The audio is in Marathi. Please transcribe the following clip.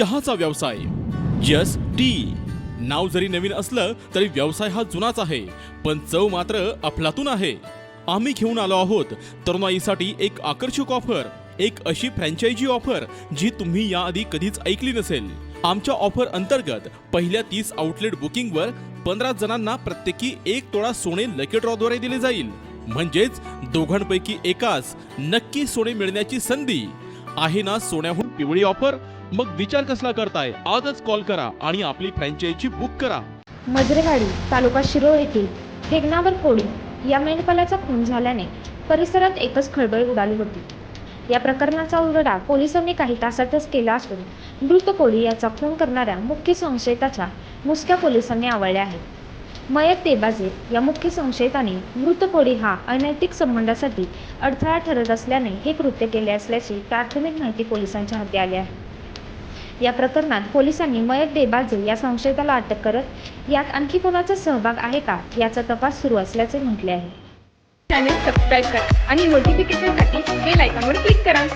चहाचा व्यवसाय. जस टी नाव जरी नवीन असलं तरी व्यवसाय हा जुनाच आहे. पण चव मात्र अफलातून आहे. आम्ही घेऊन आलो आहोत तरुणाईसाठी एक आकर्षक ऑफर एक अशी फ्रँचायझी ऑफर जी तुम्ही याआधी कधीच ऐकली नसेल. आमच्या ऑफर अंतर्गत पहिल्या तीस आउटलेट बुकिंगवर पंधरा जणांना प्रत्येकी एक तोळा सोने लकी ड्रॉद्वारे दिले जाईल. म्हणजेच दोघांपैकी एकास नक्की सोने मिळण्याची संधी. आहे ना सोन्याहून पिवळी ऑफर मग विचार कसला करताय? आजच कॉल करा आणि आपली फ्रँचायझी बुक करा. मजरेवाडी तालुका शिरोळ येथील हेगनावर कोळी या मेंढपालाचा खून झाल्याने परिसरात एकच खळबळ उडाली होती. या प्रकरणाचा उलगडा पोलिसांनी काही तासातच केला असून मृत कोळी याचा खून करणाऱ्या मुख्य संशयिताच्या मुसक्या पोलिसांनी आवळल्या आहेत. मयत तेबाजे या मुख्य संशयिताने मृत कोळी हा अनैतिक संबंधासाठी अडथळा ठरत असल्याने हे कृत्य केले असल्याची प्राथमिक माहिती पोलिसांच्या हाती आली आहे. या प्रकरणात पोलिसांनी मयत देबाजे या संशयिताला अटक करत यात आणखी कोणाचा सहभाग आहे का याचा तपास सुरू असल्याचे म्हटले आहे. चॅनेल सबस्क्राईब करा आणि नोटिफिकेशनसाठी बेल आयकॉनवर क्लिक करा.